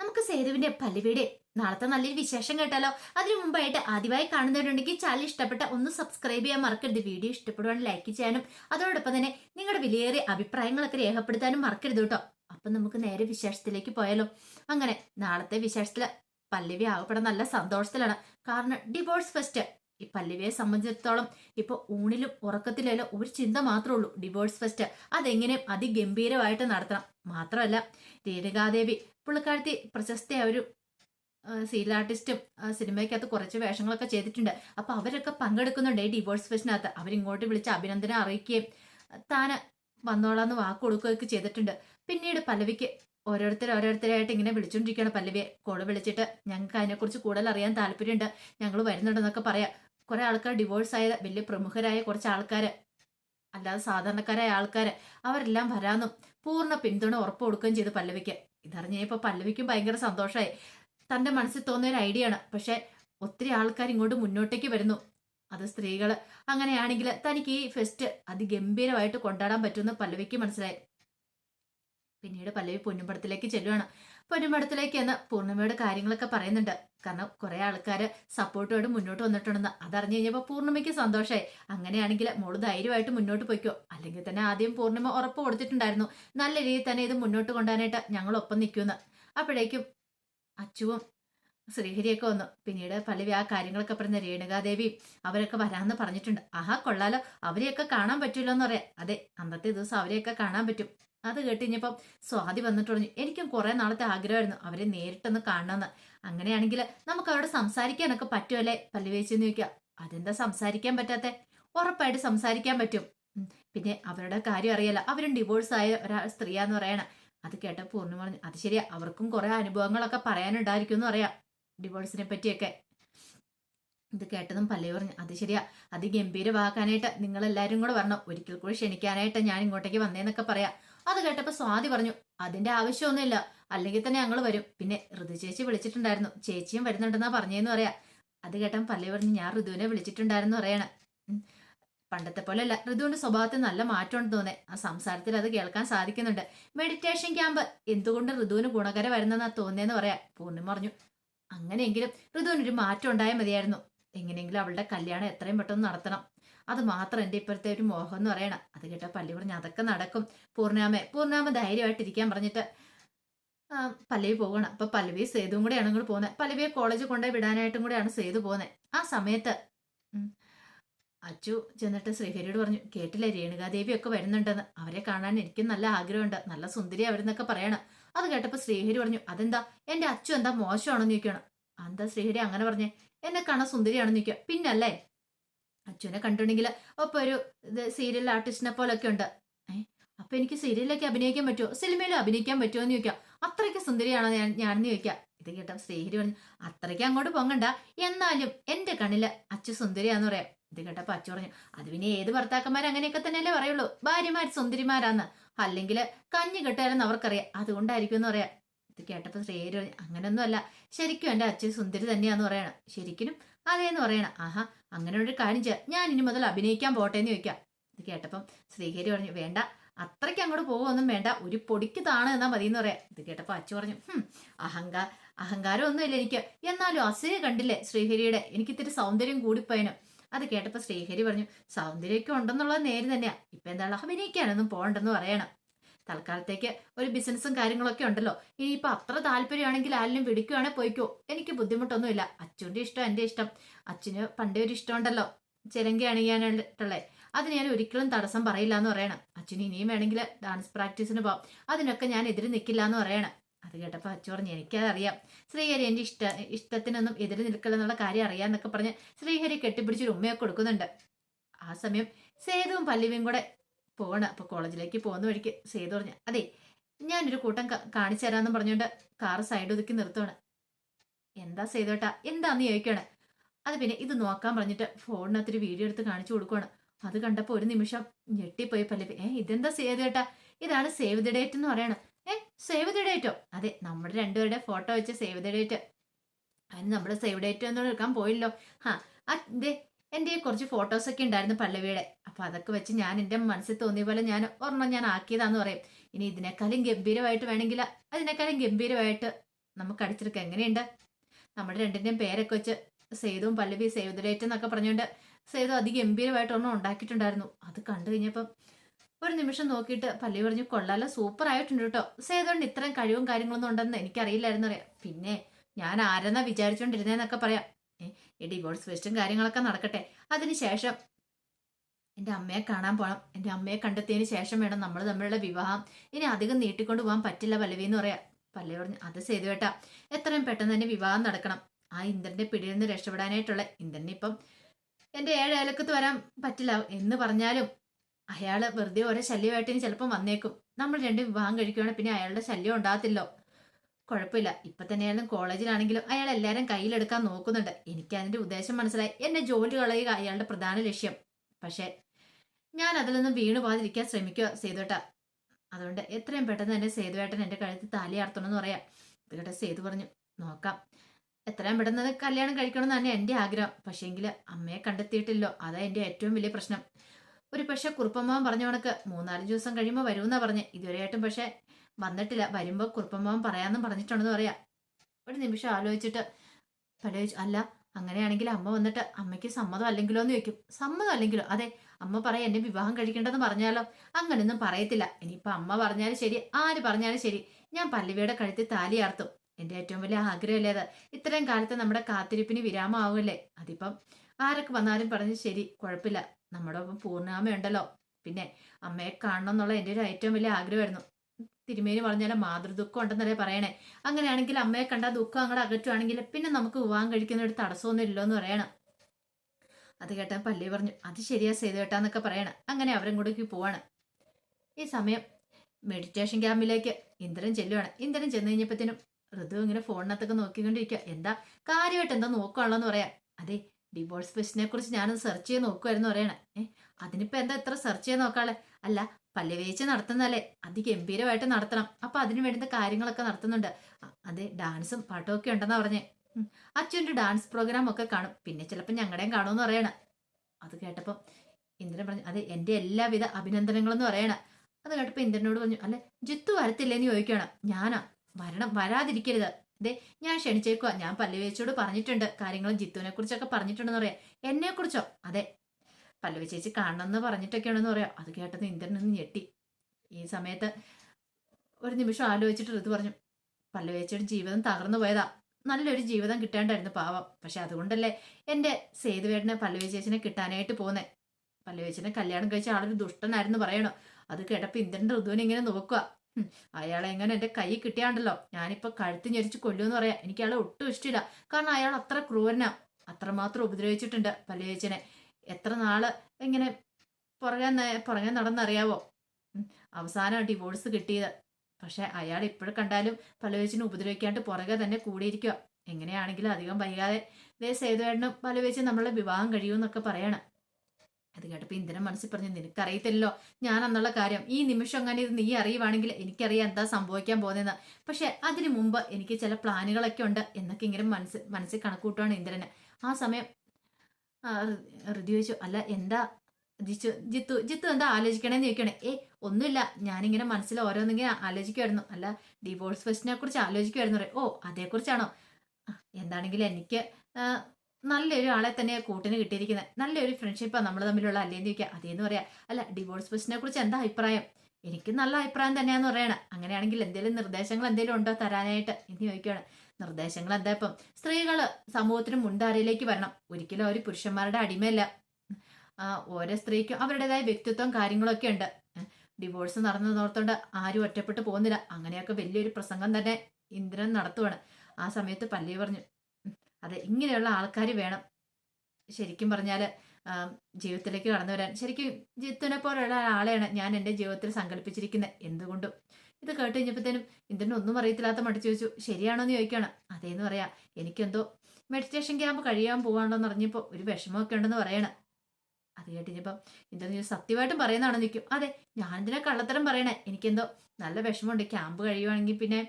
നമുക്ക് സേതുവിന്റെ പല്ലുവീട്. നാളത്തെ നല്ലൊരു വിശേഷം കേട്ടാലോ? അതിനു മുമ്പായിട്ട് ആദ്യമായി കാണുന്നവരുണ്ടെങ്കിൽ ചാനൽ ഇഷ്ടപ്പെട്ട ഒന്ന് സബ്സ്ക്രൈബ് ചെയ്യാൻ മറക്കരുത്. വീഡിയോ ഇഷ്ടപ്പെടുവാൻ ലൈക്ക് ചെയ്യാനും അതോടൊപ്പം തന്നെ നിങ്ങളുടെ വിലയേറിയ അഭിപ്രായങ്ങളൊക്കെ രേഖപ്പെടുത്താനും മറക്കരുത് കേട്ടോ. അപ്പൊ നമുക്ക് നേരെ വിശേഷത്തിലേക്ക് പോയാലോ? അങ്ങനെ നാളത്തെ വിശേഷത്തിൽ പല്ലവി ആവപ്പെടാൻ നല്ല സന്തോഷത്തിലാണ്. കാരണം ഡിവോഴ്സ് ഫെസ്റ്റ് ഈ പല്ലവിയെ സംബന്ധിച്ചിടത്തോളം ഇപ്പൊ ഊണിലും ഉറക്കത്തിലെല്ലാം ഒരു ചിന്ത മാത്രമേ ഉള്ളൂ. ഡിവോഴ്സ് ഫെസ്റ്റ് അതെങ്ങനെയും അതിഗംഭീരമായിട്ട് നടത്തണം. മാത്രമല്ല രേണുകാദേവി പുള്ളിക്കാലത്തി പ്രശസ്ത ഒരു സീരിയൽ ആർട്ടിസ്റ്റും സിനിമയ്ക്കകത്ത് കുറച്ച് വേഷങ്ങളൊക്കെ ചെയ്തിട്ടുണ്ട്. അപ്പൊ അവരൊക്കെ പങ്കെടുക്കുന്നുണ്ട് ഈ ഡിവോഴ്സ് ഫെസ്റ്റിനകത്ത് അവരിങ്ങോട്ട് വിളിച്ച് അഭിനന്ദനം അറിയിക്കുകയും താന് വന്നോളാന്ന് വാക്ക് കൊടുക്കുകയൊക്കെ ചെയ്തിട്ടുണ്ട്. പിന്നീട് പല്ലവിക്ക് ഓരോരുത്തർ ഓരോരുത്തരായിട്ട് ഇങ്ങനെ വിളിച്ചുകൊണ്ടിരിക്കുകയാണ് പല്ലവിയെ. കോൾ വിളിച്ചിട്ട് ഞങ്ങൾക്ക് അതിനെക്കുറിച്ച് കൂടുതൽ അറിയാൻ താല്പര്യമുണ്ട്. ഞങ്ങൾ വരുന്നുണ്ടെന്നൊക്കെ പറയാം. കുറെ ആൾക്കാർ ഡിവോഴ്സ് ആയ വലിയ പ്രമുഖരായ കുറച്ച് ആൾക്കാർ അല്ലാതെ സാധാരണക്കാരായ ആൾക്കാർ അവരെല്ലാം വരാമെന്നും പൂർണ പിന്തുണ ഉറപ്പ് കൊടുക്കുകയും ചെയ്തു പല്ലവിക്ക്. ഇതറിഞ്ഞപ്പോൾ പല്ലവിക്കും ഭയങ്കര സന്തോഷമായി തന്റെ മനസ്സിൽ തോന്നിയ ഒരു ഐഡിയ ആണ്. പക്ഷെ ഒത്തിരി ആൾക്കാർ ഇങ്ങോട്ട് മുന്നോട്ടേക്ക് വരുന്നു. അത് സ്ത്രീകൾ അങ്ങനെയാണെങ്കിൽ തനിക്ക് ഈ ഫെസ്റ്റ് അതിഗംഭീരമായിട്ട് കൊണ്ടാടാൻ പറ്റുമെന്ന് പല്ലവിക്ക് മനസ്സിലായി. പിന്നീട് പല്ലവി പൊന്നുമ്പടത്തിലേക്ക് ചെല്ലുവാണ്. പൊന്നുമ്പടത്തിലേക്ക് എന്ന് പൂർണിമയുടെ കാര്യങ്ങളൊക്കെ പറയുന്നുണ്ട്. കാരണം കുറെ ആൾക്കാർ സപ്പോർട്ടോട് മുന്നോട്ട് വന്നിട്ടുണ്ടെന്ന്. അതറിഞ്ഞു കഴിഞ്ഞപ്പോൾ പൂർണിമയ്ക്ക് സന്തോഷമായി അങ്ങനെയാണെങ്കിൽ മോൾ ധൈര്യമായിട്ട് മുന്നോട്ട് പോയിക്കോ. അല്ലെങ്കിൽ തന്നെ ആദ്യം പൂർണിമ ഉറപ്പ് കൊടുത്തിട്ടുണ്ടായിരുന്നു. നല്ല രീതിയിൽ തന്നെ ഇത് മുന്നോട്ട് കൊണ്ടുപോകാനായിട്ട് ഞങ്ങൾ ഒപ്പം നിൽക്കുമെന്ന്. അപ്പോഴേക്കും അച്ചുവും ശ്രീഹരിയൊക്കെ വന്നു. പിന്നീട് പല്ലവി ആ കാര്യങ്ങളൊക്കെ പറഞ്ഞ രേണുകാദേവിയും അവരൊക്കെ വരാമെന്ന് പറഞ്ഞിട്ടുണ്ട്. ആഹാ കൊള്ളാലോ. അവരെയൊക്കെ കാണാൻ പറ്റുമല്ലോ എന്ന് പറയാം. അതെ അന്നത്തെ ദിവസം അവരെയൊക്കെ കാണാൻ പറ്റും. അത് കേട്ടിഞ്ഞപ്പം സ്വാതി വന്നിട്ട് പറഞ്ഞു എനിക്കും കുറെ നാളത്തെ ആഗ്രഹമായിരുന്നു അവരെ നേരിട്ടൊന്ന് കാണണമെന്ന് അങ്ങനെയാണെങ്കിൽ നമുക്ക് അവരോട് സംസാരിക്കാനൊക്കെ പറ്റുമല്ലേ? പല്ലുവേച്ചെന്ന് ചോദിക്കുക അതെന്താ സംസാരിക്കാൻ പറ്റാത്തെ? ഉറപ്പായിട്ട് സംസാരിക്കാൻ പറ്റും. പിന്നെ അവരുടെ കാര്യം അറിയാലോ. അവരും ഡിവോഴ്സ് ആയ ഒരാ സ്ത്രീയാന്ന് പറയണ. അത് കേട്ട പൂർണ പറഞ്ഞു അത് ശരിയാ. അവർക്കും കുറെ അനുഭവങ്ങളൊക്കെ പറയാനുണ്ടായിരിക്കും എന്ന് പറയാം. ഡിവോഴ്സിനെ പറ്റിയൊക്കെ ഇത് കേട്ടതും പല്ലവി പറഞ്ഞു അത് ശരിയാ അത് ഗംഭീരമാക്കാനായിട്ട് നിങ്ങൾ എല്ലാരും കൂടെ വരണം. ഒരിക്കൽ കൂടി ക്ഷണിക്കാനായിട്ട് ഞാൻ ഇങ്ങോട്ടേക്ക് വന്നേന്നൊക്കെ പറയാം. അത് കേട്ടപ്പോ സ്വാതി പറഞ്ഞു അതിന്റെ ആവശ്യമൊന്നുമില്ല അല്ലെങ്കിൽ തന്നെ ഞങ്ങൾ വരും. പിന്നെ ഋതു ചേച്ചി വിളിച്ചിട്ടുണ്ടായിരുന്നു ചേച്ചിയും വരുന്നുണ്ടെന്നാ പറഞ്ഞേന്ന് പറയാ. അത് കേട്ടാൻ പല്ലവി പറഞ്ഞു ഞാൻ ഋതുവിനെ വിളിച്ചിട്ടുണ്ടായിരുന്നു പറയണ. പണ്ടത്തെ പോലെ അല്ല ഋതുവിന്റെ സ്വഭാവത്തിൽ നല്ല മാറ്റമുണ്ട് തോന്നേ. ആ സംസാരത്തിൽ അത് കേൾക്കാൻ സാധിക്കുന്നുണ്ട്. മെഡിറ്റേഷൻ ക്യാമ്പ് എന്തുകൊണ്ട് ഋതുവിന് ഗുണകര വരുന്നതെന്നാ തോന്നിയെന്ന് പറയാ. പൂർണിമ പറഞ്ഞു അങ്ങനെയെങ്കിലും ഋതുവിനൊരു മാറ്റം ഉണ്ടായാൽ മതിയായിരുന്നു. എങ്ങനെയെങ്കിലും അവളുടെ കല്യാണം എത്രയും പെട്ടെന്ന് നടത്തണം. അത് മാത്രം എന്റെ ഇപ്പോഴത്തെ ഒരു മോഹം എന്ന് പറയണം. അത് കേട്ട പല്ലി പറഞ്ഞ് അതൊക്കെ നടക്കും. പൂർണാമ പൂർണാമ ധൈര്യമായിട്ടിരിക്കാൻ പറഞ്ഞിട്ട് പല്ലവി പോകണം അപ്പൊ പല്ലവി സേതുവും കൂടെയാണ് ഇങ്ങോട്ട് പോകുന്നത് പല്ലവിയെ കോളേജിൽ കൊണ്ടുപോയി വിടാനായിട്ടും കൂടെയാണ് സേതു പോകുന്നത് ആ സമയത്ത് അച്ചു ചെന്നിട്ട് ശ്രീഹരിയോട് പറഞ്ഞു കേട്ടില്ല രേണുകാദേവി ഒക്കെ വരുന്നുണ്ടെന്ന്. അവരെ കാണാൻ എനിക്ക് നല്ല ആഗ്രഹമുണ്ട്. നല്ല സുന്ദരി അവരെന്നൊക്കെ പറയണം. അത് കേട്ടപ്പോ ശ്രീഹരി പറഞ്ഞു അതെന്താ? എന്റെ അച്ചു എന്താ മോശമാണെന്ന് ചോദിക്കണം എന്താ ശ്രീഹരി? അങ്ങനെ പറഞ്ഞേ എന്നെ കാണാൻ സുന്ദരിയാണെന്ന് ചോദിക്കുക. പിന്നല്ലേ? അച്ഛനെ കണ്ടിട്ടുണ്ടെങ്കിൽ ഒപ്പം ഒരു ഇത് സീരിയൽ ആർട്ടിസ്റ്റിനെ പോലൊക്കെ ഉണ്ട്. ഏഹ് അപ്പൊ എനിക്ക് സീരിയലിലൊക്കെ അഭിനയിക്കാൻ പറ്റുമോ സിനിമയിലും അഭിനയിക്കാൻ പറ്റുമോ എന്ന് ചോദിക്കാം അത്രയ്ക്ക് സുന്ദരിയാണോ ഞാൻ ഞാനെന്ന് ചോദിക്കാം ഇത് കേട്ടോ ശ്രീഹരി പറഞ്ഞു അത്രയ്ക്ക് അങ്ങോട്ട് പൊങ്ങണ്ട. എന്നാലും എന്റെ കണ്ണിൽ അച്ചു സുന്ദരിയാന്ന് പറയാം. ഇത് കേട്ടപ്പോ അച്ചു പറഞ്ഞു അത് പിന്നെ ഏത് ഭർത്താക്കന്മാർ അങ്ങനെയൊക്കെ തന്നെയല്ലേ പറയുള്ളൂ? ഭാര്യമാർ സുന്ദരിമാരാന്ന്. അല്ലെങ്കിൽ കഞ്ഞി കെട്ടുകാരെന്ന് അവർക്കറിയാം. അതുകൊണ്ടായിരിക്കും എന്ന് പറയാം. ഇത് കേട്ടപ്പോ ശ്രീഹരി പറഞ്ഞു അങ്ങനൊന്നും അല്ല. ശരിക്കും എന്റെ അച്ഛൻ സുന്ദരി തന്നെയാന്ന് പറയണം. ശരിക്കും അതേന്ന് പറയണം. ആഹാ അങ്ങനെ ഒരു കാര്യം ചെയ്യാം. ഞാൻ ഇനി മുതൽ അഭിനയിക്കാൻ പോട്ടെ എന്ന് ചോദിക്കാം. ഇത് കേട്ടപ്പം ശ്രീഹരി പറഞ്ഞു വേണ്ട. അത്രയ്ക്ക് അങ്ങോട്ട് പോകുമൊന്നും വേണ്ട. ഒരു പൊടിക്ക് താണ് എന്നാ മതി എന്ന് പറയാം. ഇത് കേട്ടപ്പോ അച്ഛൻ പറഞ്ഞു അഹങ്കാ അഹങ്കാരം ഒന്നുമില്ല എനിക്ക്. എന്നാലും അസൂയ കണ്ടില്ലേ ശ്രീഹരിയുടെ? എനിക്ക് ഇത്തിരി സൗന്ദര്യം കൂടിപ്പോയനും. അത് കേട്ടപ്പോൾ ശ്രീഹരി പറഞ്ഞു സൗന്ദര്യമൊക്കെ ഉണ്ടെന്നുള്ളത് നേര് തന്നെയാ. ഇപ്പൊ എന്താണ് അഭിനയിക്കാനൊന്നും പോകണ്ടെന്ന് പറയണം. തൽക്കാലത്തേക്ക് ഒരു ബിസിനസ്സും കാര്യങ്ങളൊക്കെ ഉണ്ടല്ലോ. ഇനിയിപ്പൊ അത്ര താല്പര്യമാണെങ്കിൽ ആരെങ്കിലും വിളിക്കുവാണെ പോയിക്കോ. എനിക്ക് ബുദ്ധിമുട്ടൊന്നുമില്ല. അച്ഛന്റെ ഇഷ്ടം എന്റെ ഇഷ്ടം. അച്ഛന് പണ്ടേ ഒരു ഇഷ്ടമുണ്ടല്ലോ ചിലങ്കി അണിയാനായിട്ടുള്ളത് അത് ഞാൻ ഒരിക്കലും തടസ്സം പറയില്ല എന്ന് പറയണം. അച്ഛന് ഇനിയും വേണമെങ്കിൽ ഡാൻസ് പ്രാക്ടീസിന് പോവാം. അതിനൊക്കെ ഞാൻ എതിര് നിൽക്കില്ല എന്ന് പറയണം. അത് കേട്ടപ്പോൾ അച്ചു പറഞ്ഞു എനിക്കതറിയാം. ശ്രീഹരി എന്റെ ഇഷ്ട ഇഷ്ടത്തിനൊന്നും എതിര് നിൽക്കില്ലെന്നുള്ള കാര്യം അറിയാന്നൊക്കെ പറഞ്ഞ് ശ്രീഹരി കെട്ടിപ്പിടിച്ചൊരു ഉമ്മയൊക്കെ കൊടുക്കുന്നുണ്ട്. ആ സമയം സേതുവും പല്ലവിയും കൂടെ പോകണം അപ്പൊ കോളേജിലേക്ക് പോകുന്ന വഴിക്ക് സേതു പറഞ്ഞു അതെ ഞാനൊരു കൂട്ടം കാണിച്ചു തരാമെന്ന് പറഞ്ഞുകൊണ്ട് കാർ സൈഡ് ഒതുക്കി നിർത്തുവാണ്. എന്താ സേതുവേട്ടാ എന്താന്ന് ചോദിക്കുകയാണ് അത് പിന്നെ ഇത് നോക്കാൻ പറഞ്ഞിട്ട് ഫോണിനകത്തൊരു വീഡിയോ എടുത്ത് കാണിച്ചു കൊടുക്കുവാണ്. അത് കണ്ടപ്പോൾ ഒരു നിമിഷം ഞെട്ടിപ്പോയി പല്ലവി. ഏ ഇതെന്താ സേതുവേട്ടാ? ഇതാണ് സേവ് ദ ഡേറ്റ് എന്ന് പറയണം. സേവ് ദി ഡേറ്റോ അതെ നമ്മുടെ രണ്ടുപേരുടെ ഫോട്ടോ വെച്ച് സേവ് ദ ഡേറ്റ് അതിന് നമ്മൾ സേവ് ഡേറ്റ് ഒന്നും എടുക്കാൻ പോയില്ലോ ആ അതെ എന്റെ കുറച്ച് ഫോട്ടോസൊക്കെ ഉണ്ടായിരുന്നു പല്ലവിയുടെ. അപ്പം അതൊക്കെ വെച്ച് ഞാൻ എന്റെ മനസ്സിൽ തോന്നിയ പോലെ ഞാൻ ഒരെണ്ണം ഞാൻ ആക്കിയതാന്ന് പറയും. ഇനി ഇതിനേക്കാളും ഗംഭീരമായിട്ട് വേണമെങ്കിൽ അതിനേക്കാളും ഗംഭീരമായിട്ട് നമുക്ക് അടിച്ചെടുക്കാം. എങ്ങനെയുണ്ട്? നമ്മുടെ രണ്ടിന്റെയും പേരൊക്കെ വെച്ച് സേതുവും പല്ലവി സേവ് ദ ഡേറ്റ് എന്നൊക്കെ പറഞ്ഞുകൊണ്ട് സേതു അതിഗംഭീരമായിട്ട് ഒന്നും ഉണ്ടാക്കിയിട്ടുണ്ടായിരുന്നു. അത് കണ്ടു കഴിഞ്ഞപ്പം ഒരു നിമിഷം നോക്കിയിട്ട് പല്ലി പറഞ്ഞു കൊള്ളാലോ സൂപ്പർ ആയിട്ടുണ്ട് കേട്ടോ സേതുകൊണ്ട് ഇത്രയും കഴിവും കാര്യങ്ങളൊന്നും ഉണ്ടെന്ന് എനിക്കറിയില്ലായിരുന്നു അറിയാം പിന്നെ ഞാൻ ആരെന്നാ വിചാരിച്ചോണ്ടിരുന്നേന്നൊക്കെ പറയാം. ഈ ഡിവോഴ്സ് ഫെസ്റ്റും കാര്യങ്ങളൊക്കെ നടക്കട്ടെ. അതിനുശേഷം എന്റെ അമ്മയെ കാണാൻ പോകണം എന്റെ അമ്മയെ കണ്ടെത്തിയതിന് ശേഷം വേണം നമ്മൾ തമ്മിലുള്ള വിവാഹം. ഇനി അധികം നീട്ടിക്കൊണ്ട് പോകാൻ പറ്റില്ല പല്ലവി എന്ന് പറയാം. പല്ലവി പറഞ്ഞു അത് ചെയ്തു കേട്ടാ എത്രയും പെട്ടെന്ന് തന്നെ വിവാഹം നടക്കണം. ആ ഇന്ദ്രന്റെ പിടിയിൽ നിന്ന് രക്ഷപ്പെടാനായിട്ടുള്ള ഇന്ദ്രനിപ്പം എന്റെ ഏഴ് വരാൻ പറ്റില്ല എന്ന് പറഞ്ഞാലും അയാൾ വെറുതെ ഓരോ ശല്യമായിട്ട് ഇനി ചിലപ്പം വന്നേക്കും. നമ്മൾ രണ്ടും വിവാഹം കഴിക്കുകയാണെങ്കിൽ പിന്നെ അയാളുടെ ശല്യം ഉണ്ടാകത്തില്ലോ. കുഴപ്പമില്ല. ഇപ്പൊ തന്നെയായാലും കോളേജിലാണെങ്കിലും അയാൾ എല്ലാവരും കയ്യിലെടുക്കാൻ നോക്കുന്നുണ്ട്. എനിക്ക് അതിന്റെ ഉദ്ദേശം മനസ്സിലായി. എന്നെ ജോലി കളയുക അയാളുടെ പ്രധാന ലക്ഷ്യം. പക്ഷേ ഞാൻ അതിൽ നിന്നും വീണു പോകാതിരിക്കാൻ ശ്രമിക്കുക സേതുവേട്ട. അതുകൊണ്ട് എത്രയും പെട്ടെന്ന് തന്നെ സേതുവേട്ടൻ എന്റെ കഴുത്തിൽ താലി എന്ന് പറയാം. ഇത് സേതു പറഞ്ഞു. നോക്കാം. എത്രയും പെട്ടെന്ന് കല്യാണം കഴിക്കണം എന്നാണ് എന്റെ ആഗ്രഹം പക്ഷേങ്കിൽ അമ്മയെ കണ്ടെത്തിയിട്ടില്ലോ. അതാ എന്റെ ഏറ്റവും വലിയ പ്രശ്നം. ഒരു പക്ഷെ കുറുപ്പമ്മാവൻ പറഞ്ഞ കണക്ക് മൂന്നാൽ ദിവസം കഴിയുമ്പോൾ വരുമെന്നാ പറഞ്ഞ്. ഇതുവരെയായിട്ടും പക്ഷെ വന്നിട്ടില്ല. വരുമ്പോൾ കുറുപ്പമ്മാവൻ പറയാമെന്നും പറഞ്ഞിട്ടുണ്ടെന്ന് പറയാം. ഒരു നിമിഷം ആലോചിച്ചിട്ട് പലവച്ചു അല്ല അങ്ങനെയാണെങ്കിൽ അമ്മ വന്നിട്ട് അമ്മയ്ക്ക് സമ്മതം അല്ലെങ്കിലോ എന്ന് ചോദിക്കും. സമ്മതം അല്ലെങ്കിലോ? അതെ അമ്മ പറയാം എന്നെ വിവാഹം കഴിക്കേണ്ടെന്ന് പറഞ്ഞാലോ? അങ്ങനെയൊന്നും പറയത്തില്ല. ഇനിയിപ്പോൾ അമ്മ പറഞ്ഞാലും ശരി ആര് പറഞ്ഞാലും ശരി. ഞാൻ പല്ലവിയുടെ കഴുത്തിൽ താലിയാർത്തും എന്റെ ഏറ്റവും വലിയ ആഗ്രഹമല്ലേ അത്? ഇത്രയും കാലത്ത് നമ്മുടെ കാത്തിരിപ്പിന് വിരാമമാവുമല്ലേ അതിപ്പം ആരൊക്കെ വന്നാലും പറഞ്ഞ് ശരി കുഴപ്പമില്ല. നമ്മുടെ ഒപ്പം പൂർണാമയുണ്ടല്ലോ പിന്നെ അമ്മയെ കാണണം എന്നുള്ള എന്റെ ഒരു ഏറ്റവും വലിയ ആഗ്രഹമായിരുന്നു. തിരുമേനി പറഞ്ഞാൽ മാതൃദുഃഖം ഉണ്ടെന്നല്ലേ പറയണേ. അങ്ങനെയാണെങ്കിൽ അമ്മയെ കണ്ട ദുഃഖം അങ്ങോട്ട് അകറ്റുവാണെങ്കിൽ പിന്നെ നമുക്ക് വിവാഹം കഴിക്കുന്ന ഒരു തടസ്സമൊന്നും ഇല്ലോ എന്ന് പറയണം. അത് കേട്ടാൽ പല്ലി പറഞ്ഞു അത് ശരിയാ ചെയ്തു കേട്ടാന്നൊക്കെ പറയണം. അങ്ങനെ അവരും കൂടെ പോവാണ്. ഈ സമയം മെഡിറ്റേഷൻ ക്യാമ്പിലേക്ക് ഇന്ദ്രൻ ചെല്ലുവാണ്. ഇന്ദ്രൻ ചെന്ന് കഴിഞ്ഞപ്പോഴത്തേനും ഋതു ഇങ്ങനെ ഫോണിനകത്തൊക്കെ നോക്കിക്കൊണ്ടിരിക്കുക എന്താ? കാര്യമായിട്ട് എന്താ നോക്കുകയാണല്ലോ എന്ന് പറയാം. അതെ ഡിവോഴ്സ് ഫെസ്റ്റിനെ കുറിച്ച് ഞാനൊന്ന് സെർച്ച് ചെയ്ത് നോക്കുമായിരുന്നു പറയണേ. ഏഹ് അതിനിപ്പോ എന്താ എത്ര സെർച്ച് ചെയ്ത് നോക്കാളെ അല്ല പല്ലവേച്ച് നടത്തുന്നതല്ലേ? അതിഗംഭീരമായിട്ട് നടത്തണം. അപ്പൊ അതിന് വേണ്ടുന്ന കാര്യങ്ങളൊക്കെ നടത്തുന്നുണ്ട്. അതെ ഡാൻസും പാട്ടും ഒക്കെ ഉണ്ടെന്നാ പറഞ്ഞേ. അച്ഛന്റെ ഡാൻസ് പ്രോഗ്രാം ഒക്കെ കാണും. പിന്നെ ചിലപ്പോൾ ഞങ്ങളുടെയും കാണുമെന്ന് പറയണ. അത് കേട്ടപ്പം ഇന്ദ്രൻ പറഞ്ഞു അതെ എന്റെ എല്ലാവിധ അഭിനന്ദനങ്ങളെന്ന് പറയണ. അത് കേട്ടപ്പോൾ ഇന്ദ്രനോട് പറഞ്ഞു അല്ലെ ജിത്തു വരത്തില്ലേന്ന് ചോദിക്കണം ഞാനാ വരണം വരാതിരിക്കരുത്. ദേ ഞാൻ ക്ഷണിച്ചേക്കുക ഞാൻ പല്ലുവേച്ചോട് പറഞ്ഞിട്ടുണ്ട്. കാര്യങ്ങളും ജിത്തുവിനെ കുറിച്ചൊക്കെ പറഞ്ഞിട്ടുണ്ടെന്ന് പറയാം. എന്നെ കുറിച്ചോ? അതെ. പല്ലവി ചേച്ചി കാണണമെന്ന് പറഞ്ഞിട്ടൊക്കെയാണെന്ന് പറയാം. അത് കേട്ടത് ഇന്ദ്രൻ ഞെട്ടി. ഈ സമയത്ത് ഒരു നിമിഷം ആലോചിച്ചിട്ട് ഋതു പറഞ്ഞു. പല്ലവേച്ചിയുടെ ജീവിതം തകർന്നു പോയതാ. നല്ലൊരു ജീവിതം കിട്ടേണ്ടായിരുന്നു പാവം. പക്ഷെ അതുകൊണ്ടല്ലേ എന്റെ സേതുവേടിനെ പല്ലവി ചേച്ചിനെ കിട്ടാനായിട്ട് പോന്നെ? പല്ലവി കല്യാണം കഴിച്ച ആളൊരു ദുഷ്ടനായിരുന്നു പറയണോ? അത് കേട്ടപ്പോൾ ഇന്ദ്രന്റെ ഋതുവിനെ ഇങ്ങനെ നോക്കുക അയാളെ എങ്ങനെ എന്റെ കൈ കിട്ടിയാണ്ടല്ലോ. ഞാനിപ്പോ കഴുത്ത് ഞെരിച്ച് കൊല്ലുമെന്ന് പറയാം. എനിക്ക് അയാളെ ഒട്ടും ഇഷ്ടമില്ല കാരണം അയാൾ അത്ര ക്രൂരനാ. അത്രമാത്രം ഉപദ്രവിച്ചിട്ടുണ്ട് പല്ലവേച്ചിനെ എത്ര നാൾ ഇങ്ങനെ പുറകെ പുറകെ നടന്നറിയാവോ. അവസാനം ഡിവോഴ്സ് കിട്ടിയത്. പക്ഷെ അയാൾ ഇപ്പോഴും കണ്ടാലും പലവേച്ചിനെ ഉപദ്രവിക്കാണ്ട് പുറകെ തന്നെ കൂടിയിരിക്കുക എങ്ങനെയാണെങ്കിലും അധികം വൈകാതെ ദേ സേതുവേടനും പലവേച്ചും നമ്മളെ വിവാഹം കഴിയുമെന്നൊക്കെ പറയണം. അത് കേട്ടപ്പോൾ ഇന്ദ്രൻ മനസ്സിൽ പറഞ്ഞു നിനക്കറിയത്തില്ലല്ലോ ഞാൻ എന്നുള്ള കാര്യം. ഈ നിമിഷം അങ്ങനെ ഇത് നീ അറിയുവാണെങ്കിൽ എനിക്കറിയാം എന്താ സംഭവിക്കാൻ പോകുന്നതെന്ന്. പക്ഷെ അതിനു മുമ്പ് എനിക്ക് ചില പ്ലാനുകളൊക്കെ ഉണ്ട് എന്നൊക്കെ ഇങ്ങനെ മനസ്സ് മനസ്സിൽ കണക്കൂട്ടുവാണ് ഇന്ദ്രന്. ആ സമയം ഋതി ചോദിച്ചു അല്ല എന്താ ജിച്ചു ജിത്തു ജിത്തു എന്താ ആലോചിക്കണേന്ന് ചോദിക്കണേ ഏ ഒന്നുമില്ല ഞാനിങ്ങനെ മനസ്സിൽ ഓരോന്നിങ്ങനെ ആലോചിക്കുമായിരുന്നു അല്ല ഡിവോഴ്സ് ഫെസ്റ്റിനെ കുറിച്ച് ആലോചിക്കുമായിരുന്നു ഓ അതേക്കുറിച്ചാണോ? എന്താണെങ്കിലും എനിക്ക് നല്ലൊരു ആളെ തന്നെ കൂട്ടിന് കിട്ടിയിരിക്കുന്നത് നല്ലൊരു ഫ്രണ്ട്ഷിപ്പാണ് നമ്മൾ തമ്മിലുള്ള അല്ലേന്ന് ചോദിക്കുക അതേന്ന് പറയാ അല്ല ഡിവോഴ്സ് പ്രശ്നെ കുറിച്ച് എന്താ അഭിപ്രായം? എനിക്ക് നല്ല അഭിപ്രായം തന്നെയാന്ന് പറയണം. അങ്ങനെയാണെങ്കിൽ എന്തെങ്കിലും നിർദ്ദേശങ്ങൾ എന്തെങ്കിലും ഉണ്ടോ തരാനായിട്ട്? എന്ന് ചോദിക്കുകയാണ് നിർദ്ദേശങ്ങൾ എന്താ ഇപ്പം? സ്ത്രീകൾ സമൂഹത്തിന് മുൻധാരയിലേക്ക് വരണം. ഒരിക്കലും അവർ പുരുഷന്മാരുടെ അടിമയല്ല. ഓരോ സ്ത്രീക്കും അവരുടേതായ വ്യക്തിത്വം കാര്യങ്ങളൊക്കെ ഉണ്ട്. ഡിവോഴ്സ് നടന്നതോർത്തോണ്ട് ആരും ഒറ്റപ്പെട്ടു പോകുന്നില്ല. അങ്ങനെയൊക്കെ വലിയൊരു പ്രസംഗം തന്നെ ഇന്ദ്രൻ നടത്തുവാണ്. ആ സമയത്ത് പല്ലി പറഞ്ഞു "ഉം, അതെ ഇങ്ങനെയുള്ള ആൾക്കാർ വേണം. ശരിക്കും പറഞ്ഞാൽ ജീവിതത്തിലേക്ക് കടന്നു വരാൻ. ശരിക്കും ജിത്തുനെ പോലെയുള്ള ആളെയാണ് ഞാൻ എന്റെ ജീവിതത്തിൽ സങ്കല്പിച്ചിരിക്കുന്നത് എന്തുകൊണ്ടും. ഇത് കേട്ട് കഴിഞ്ഞപ്പോഴത്തേനും ഇന്ദ്രൻ ഒന്നും അറിയത്തില്ലാത്ത മടിച്ചു ചോദിച്ചു ശരിയാണോ എന്ന് ചോദിക്കുകയാണ്. അതേന്ന് പറയാ എനിക്കെന്തോ മെഡിറ്റേഷൻ ക്യാമ്പ് കഴിയാൻ പോവാണെന്ന് അറിഞ്ഞപ്പോൾ ഒരു വിഷമമൊക്കെ ഉണ്ടെന്ന് പറയണം. അത് കേട്ടിഞ്ഞപ്പം ഇന്ദ്രൻ സത്യമായിട്ടും പറയുന്നതാണോ നിൽക്കും അതെ ഞാൻ ഇതിനെ കള്ളത്തരം പറയണേ? എനിക്കെന്തോ നല്ല വിഷമമുണ്ട്. ക്യാമ്പ് കഴിയുവാണെങ്കിൽ പിന്നെ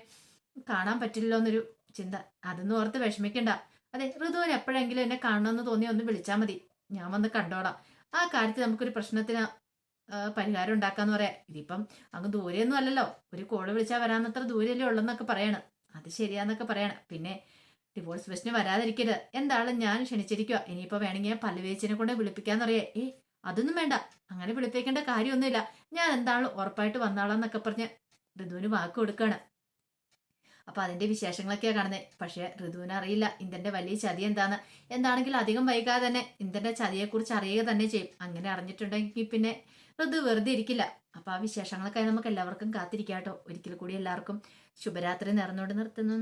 കാണാൻ പറ്റില്ലല്ലോ എന്നൊരു ചിന്ത. അതൊന്നും ഓർത്ത് വിഷമിക്കണ്ട. അതെ ഋതുവിന് എപ്പോഴെങ്കിലും എന്നെ കാണണമെന്ന് തോന്നി ഒന്ന് വിളിച്ചാൽ മതി. ഞാൻ വന്ന് കണ്ടോളാം. ആ കാര്യത്തിൽ നമുക്കൊരു പ്രശ്നത്തിന് പരിഹാരം ഉണ്ടാക്കാന്ന് പറയാം. ഇതിപ്പം അങ്ങ് ദൂരെയൊന്നും അല്ലല്ലോ. ഒരു കോൾ വിളിച്ചാൽ വരാനത്ര ദൂരല്ലേ ഉള്ളെന്നൊക്കെ പറയണം. അത് ശരിയാന്നൊക്കെ പറയണം. പിന്നെ ഡിവോഴ്സ് പ്രശ്നം വരാതിരിക്കരുത്. എന്താണ് ഞാൻ ക്ഷണിച്ചിരിക്കുക ഇനിയിപ്പോൾ വേണമെങ്കിൽ ഞാൻ പല്ലുവേച്ചിനെ കൊണ്ട് വിളിപ്പിക്കാന്നറിയേ. ഏ അതൊന്നും വേണ്ട. അങ്ങനെ വിളിപ്പിക്കേണ്ട കാര്യമൊന്നുമില്ല. ഞാൻ എന്താണ് ഉറപ്പായിട്ട് വന്നാളാന്നൊക്കെ പറഞ്ഞ് ഋതുവിന് വാക്ക് കൊടുക്കാണ്. അപ്പൊ അതിന്റെ വിശേഷങ്ങളൊക്കെയാ കാണുന്നത് പക്ഷെ ഋതുവിന് അറിയില്ല. ഇന്ദ്രന്റെ വലിയ ചതി എന്താന്ന്. എന്താണെങ്കിലും അധികം വൈകാതെ തന്നെ ഇന്ദ്രന്റെ ചതിയെക്കുറിച്ച് അറിയുക തന്നെ ചെയ്യും. അങ്ങനെ അറിഞ്ഞിട്ടുണ്ടെങ്കിൽ പിന്നെ ഋതു വെറുതെ ഇരിക്കില്ല. അപ്പൊ ആ വിശേഷങ്ങളൊക്കെ നമുക്ക് എല്ലാവർക്കും കാത്തിരിക്കാട്ടോ ഒരിക്കൽ കൂടി എല്ലാവർക്കും ശുഭരാത്രി നേർന്നുകൊണ്ട് നിർത്തുന്നു.